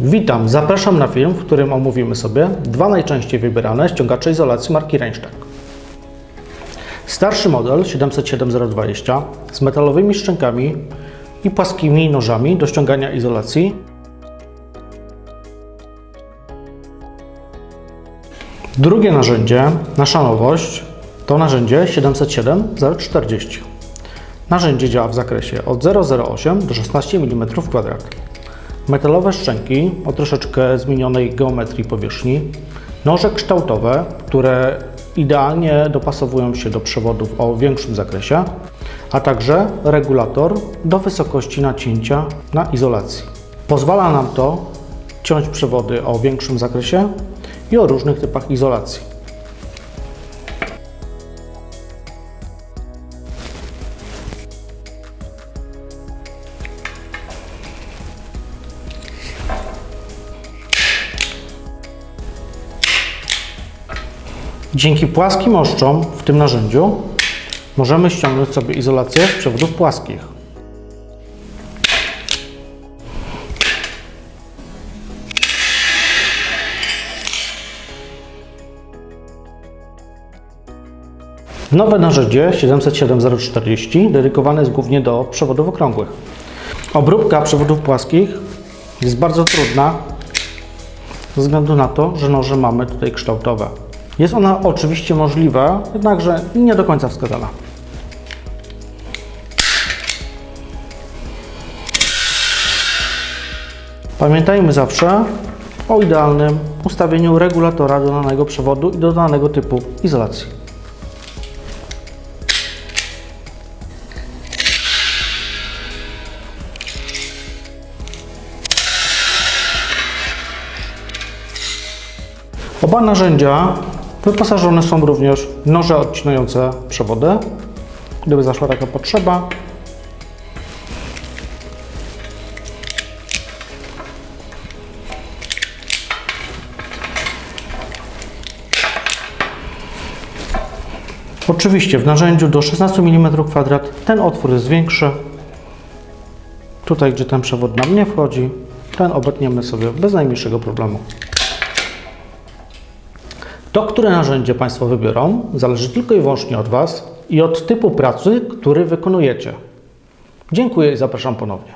Witam, zapraszam na film, w którym omówimy sobie dwa najczęściej wybierane ściągacze izolacji marki Reinsteck. Starszy model 707020 z metalowymi szczękami i płaskimi nożami do ściągania izolacji. Drugie narzędzie, nasza nowość, to narzędzie 707-040. Narzędzie działa w zakresie od 0,08 do 16 mm2. Metalowe szczęki o troszeczkę zmienionej geometrii powierzchni, noże kształtowe, które idealnie dopasowują się do przewodów o większym zakresie, a także regulator do wysokości nacięcia na izolacji. Pozwala nam to ciąć przewody o większym zakresie i o różnych typach izolacji. Dzięki płaskim oszczom w tym narzędziu możemy ściągnąć sobie izolację z przewodów płaskich. Nowe narzędzie 707-040 dedykowane jest głównie do przewodów okrągłych. Obróbka przewodów płaskich jest bardzo trudna ze względu na to, że noże mamy tutaj kształtowe. Jest ona oczywiście możliwa, jednakże nie do końca wskazana. Pamiętajmy zawsze o idealnym ustawieniu regulatora do danego przewodu i do danego typu izolacji. Oba narzędzia wyposażone są również noże odcinające przewody, gdyby zaszła taka potrzeba. Oczywiście w narzędziu do 16 mm2 ten otwór jest większy. Tutaj, gdzie ten przewód nam nie wchodzi, ten obetniemy sobie bez najmniejszego problemu. To, które narzędzie Państwo wybiorą, zależy tylko i wyłącznie od Was i od typu pracy, który wykonujecie. Dziękuję i zapraszam ponownie.